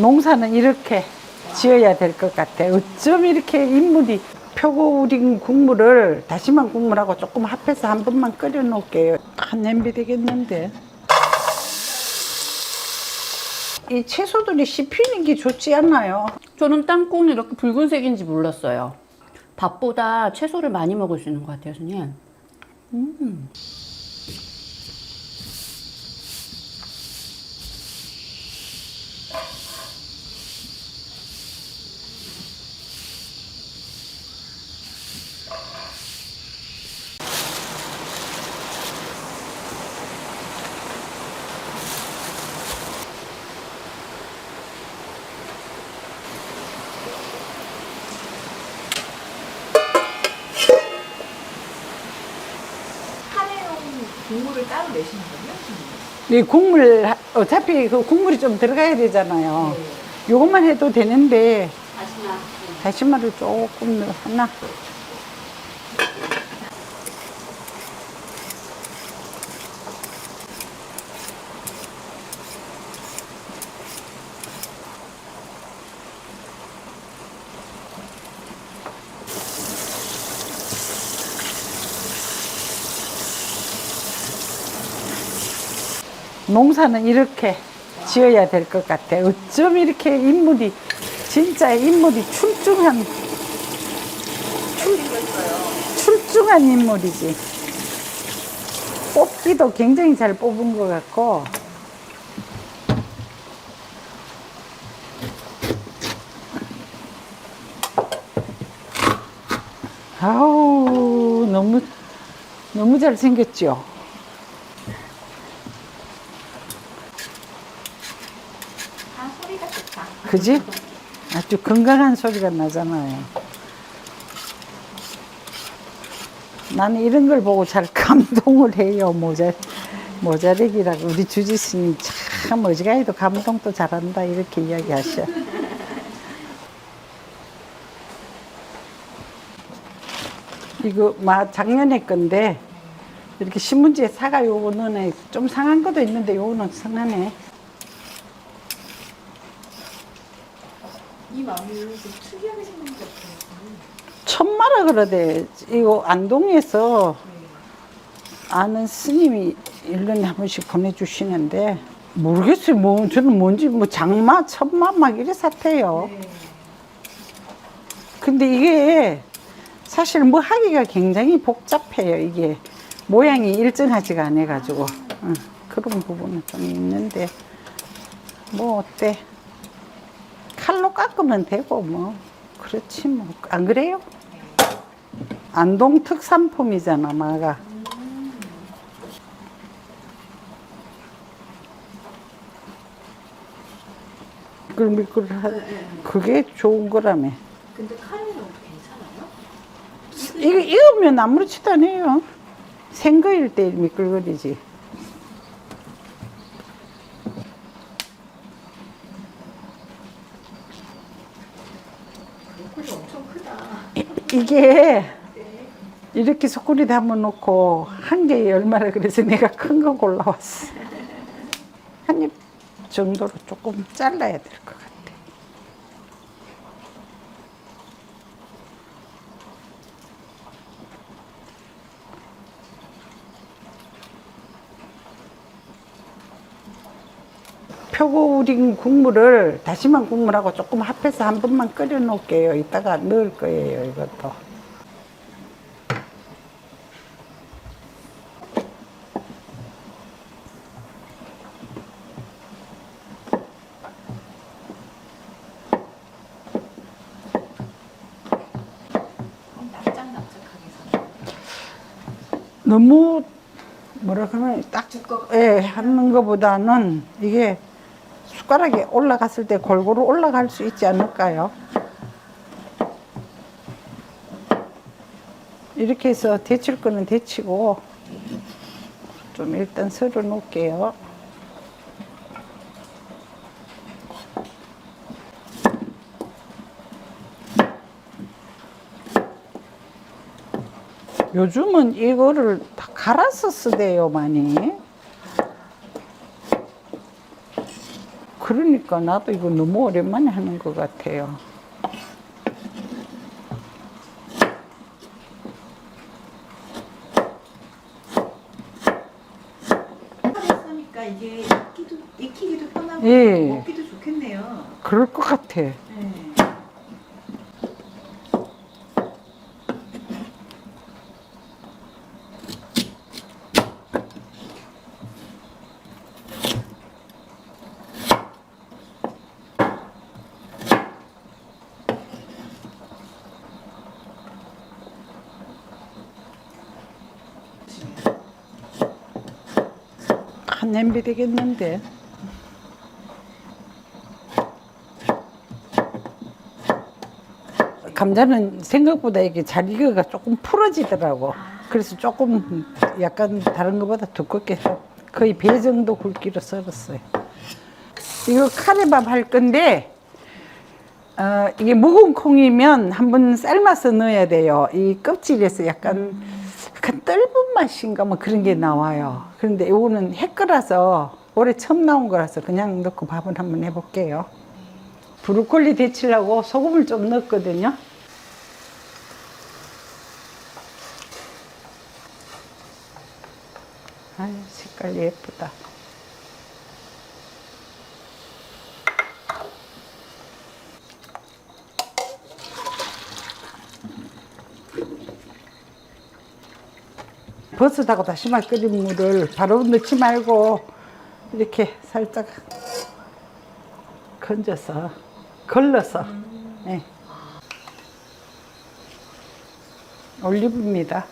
농사는 이렇게 지어야 될 것 같아. 어쩜 이렇게 인물이 표고 우린 국물을 다시마 국물하고 조금 합해서 한 번만 끓여 놓을게요. 한 냄비 되겠는데. 이 채소들이 씹히는 게 좋지 않나요? 저는 땅콩이 이렇게 붉은색인지 몰랐어요. 밥보다 채소를 많이 먹을 수 있는 것 같아요, 선생님. 카 국물을 따로 내시는 거예요? 이 국물 하- 어차피 그 국물이 좀 들어가야 되잖아요. 요것만 해도 되는데 다시마. 다시마를 조금 넣어 하나. 농사는 이렇게 지어야 될 것 같아. 어쩜 이렇게 인물이 진짜 인물이 출중한 출, 출중한 인물이지. 뽑기도 굉장히 잘 뽑은 것 같고. 아우 너무 너무 잘 생겼죠. 아 소리가 좋다. 그지? 아주 건강한 소리가 나잖아요. 나는 이런 걸 보고 잘 감동을 해요. 모자, 모자렉이라고. 우리 주지스님 참 어지간해도 감동도 잘한다. 이렇게 이야기하셔. 이거 막 작년에 건데 이렇게 신문지에 사가 요거는 좀 상한 것도 있는데 요거는 상하네. 이 마늘 좀 특이하게 생긴 것 같아요. 천마라 그러대. 이거 안동에서 아는 스님이 1년에 한 번씩 보내주시는데 모르겠어요. 뭐 저는 뭔지 뭐 장마, 천마 막 이래 사태요. 근데 이게 사실 뭐 하기가 굉장히 복잡해요. 이게 모양이 일정하지가 않아 가지고 응, 그런 부분은 좀 있는데 뭐 어때? 칼로 깎으면 되고 뭐. 그렇지 뭐. 안 그래요? 안동 특산품이잖아 마가. 미끌미끌 그게 좋은 거라며. 근데 카레는 괜찮아요? 이거 익으면 아무렇지도 않아요. 생거일 때 미끌거리지 엄청 크다. 이게 이렇게 소쿠리 담아놓고 한 개에 얼마나 그래서 내가 큰 거 골라왔어. 한 입 정도로 조금 잘라야 될 것 같아. 표고 우린 국물을 다시마 국물하고 조금 합해서 한 번만 끓여 놓을게요. 이따가 넣을 거예요, 이것도. 너무 뭐라 그러면 딱 두껍. 예, 하는 것보다는 이게 숟가락에 올라갔을 때 골고루 올라갈 수 있지 않을까요? 이렇게 해서 데칠 거는 데치고 좀 일단 썰어 놓을게요. 요즘은 이거를 다 갈아서 쓰대요, 많이. 그러니까 나도 이거 너무 오랜만에 하는 것 같아요. 했으니까 이게 익기도, 익히기도 편하고 예. 먹기도 좋겠네요. 그럴 것 같아. 네. 한 냄비 되겠는데. 감자는 생각보다 이게 잘 익어가 조금 풀어지더라고. 그래서 조금 약간 다른 것보다 두껍게 좀 거의 배 정도 굵기로 썰었어요. 이거 카레밥 할 건데, 어, 이게 묵은 콩이면 한번 삶아서 넣어야 돼요. 이 껍질에서 약간, 약간 떫은 맛인가 뭐 그런 게 나와요. 그런데 이거는 해 거라서 올해 처음 나온 거라서 그냥 넣고 밥을 한번 해볼게요. 브로콜리 데치려고 소금을 좀 넣었거든요. 아 색깔 예쁘다. 버섯하고 다시마 끓인 물을 바로 넣지 말고 이렇게 살짝 건져서 걸러서 예. 올리브입니다.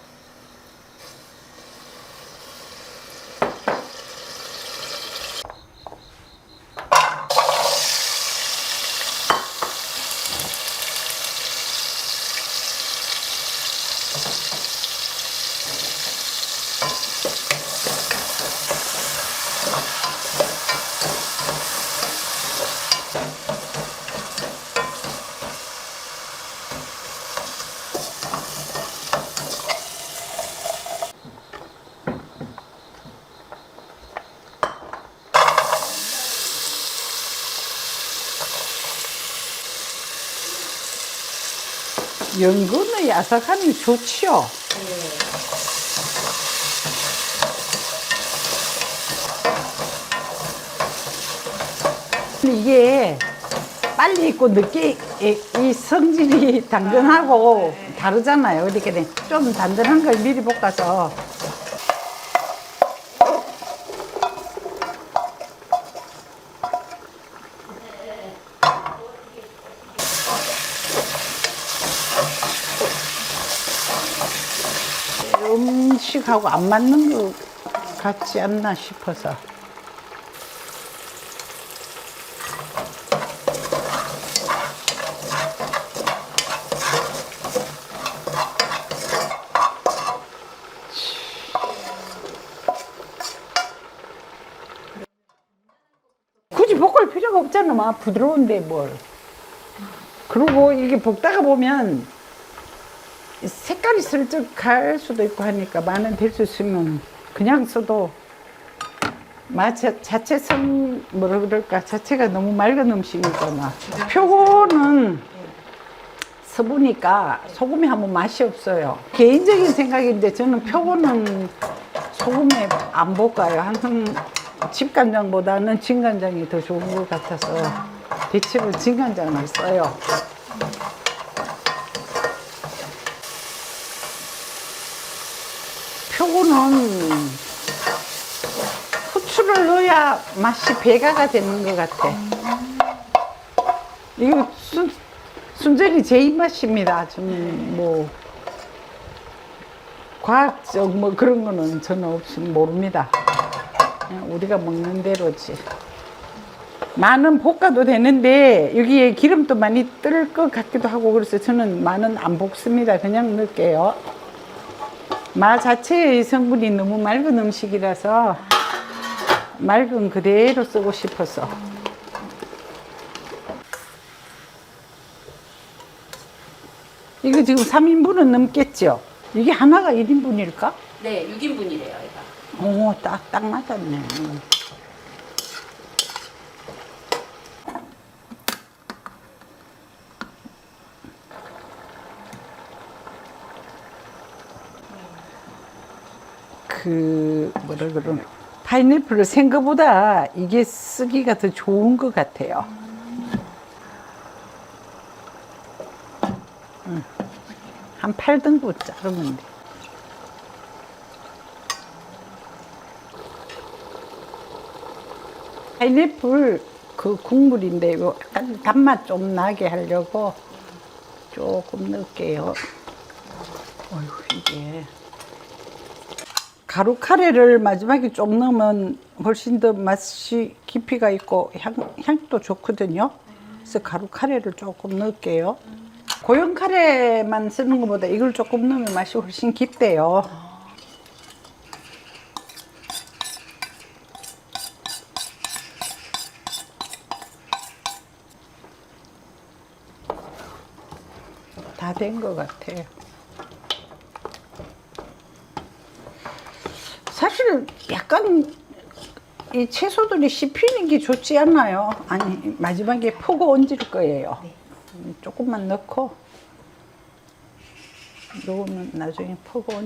연근의 야삭함이 좋지요. 이게 빨리 익고 늦게 이, 이 성질이 당근하고 다르잖아요. 이렇게 좀 단단한 걸 미리 볶아서 음식하고 안 맞는 것 같지 않나 싶어서. 굳이 볶을 필요가 없잖아. 막 부드러운데 뭘. 그리고 이게 볶다가 보면 색깔이 슬쩍 갈 수도 있고 하니까 많은 될 수 있으면 그냥 써도 맛 자- 자체성 뭐라 그럴까 자체가 너무 맑은 음식이잖아. 표고는 서부니까 소금이 하면 맛이 없어요. 개인적인 생각인데 저는 표고는 소금에 안 볶아요. 항상 집간장보다는 진간장이 더 좋은 것 같아서 대체로 진간장을 써요. 표고는 후추를 넣어야 맛이 배가가 되는 것 같아. 이거 순, 순전히 제 입맛입니다. 저는 뭐 과학적 뭐 그런 거는 저는 없이 모릅니다. 우리가 먹는 대로지. 마는 볶아도 되는데 여기에 기름도 많이 뜰 것 같기도 하고 그래서 저는 마는 안 볶습니다. 그냥 넣을게요. 마 자체의 성분이 너무 맑은 음식이라서 맑은 그대로 쓰고 싶어서. 이거 지금 3인분은 넘겠죠? 이게 하나가 1인분일까? 네, 6인분이래요, 얘가. 오, 딱, 딱 맞았네. 그 뭐라 그러나 파인애플을 생거보다 이게 쓰기가 더 좋은 것 같아요. 음. 한 8등분 자르면 돼. 파인애플 그 국물인데 이거 약간 단맛 좀 나게 하려고 조금 넣을게요. 어휴 이게 가루 카레를 마지막에 좀 넣으면 훨씬 더 맛이 깊이가 있고 향, 향도 좋거든요. 그래서 가루 카레를 조금 넣을게요. 고형 카레만 쓰는 것보다 이걸 조금 넣으면 맛이 훨씬 깊대요. 다 된 것 같아요. 사실 약간 이 채소들이 씹히는 게 좋지 않나요? 아니 마지막에 포고 얹을 거예요. 음, 조금만 넣고 요거는 나중에 포고 얹.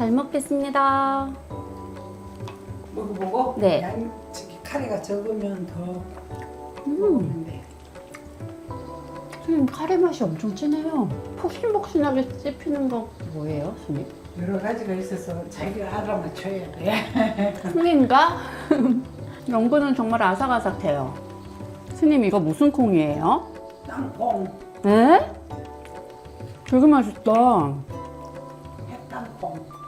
잘 먹겠습니다. 먹어보고 네. 양 저기 카레가 적으면 더 먹는데 선생님 카레 맛이 엄청 진해요. 폭신폭신하게 씹히는 거 뭐예요, 선생님? 여러 가지가 있어서 자기가 알아맞혀야 돼. 콩인가? 연근은 정말 아삭아삭해요. 스님 이거 무슨 콩이에요? 땅콩, 에? 되게 맛있다. 햇땅콩.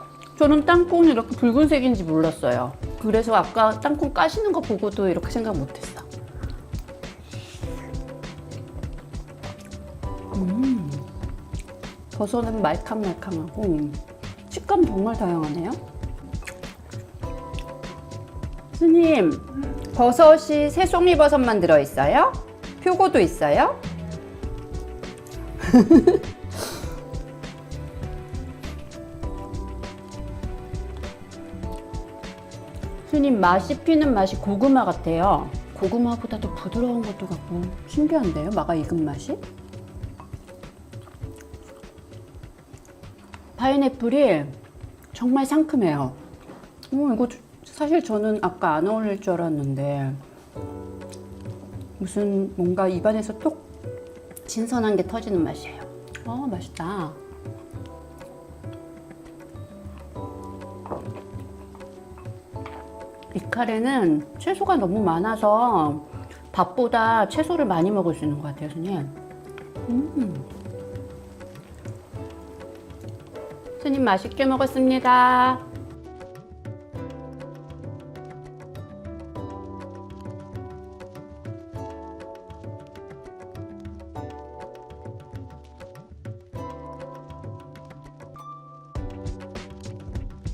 저는 땅콩이 이렇게 붉은색인지 몰랐어요. 그래서 아까 땅콩 까시는 거 보고도 이렇게 생각 못했어. 음, 버섯은 말캉말캉하고 식감 정말 다양하네요. 스님, 버섯이 새송이 버섯만 들어있어요? 표고도 있어요? 스님 맛이 피는 맛이 고구마 같아요. 고구마보다도 부드러운 것도 같고 신기한데요? 마가 익은 맛이? 파인애플이 정말 상큼해요. 어, 이거 주- 사실 저는 아까 안 어울릴 줄 알았는데 무슨 뭔가 입안에서 톡 신선한 게 터지는 맛이에요. 어, 맛있다. 카레는 채소가 너무 많아서 밥보다 채소를 많이 먹을 수 있는 것 같아요, 스님. 음. 스님 맛있게 먹었습니다.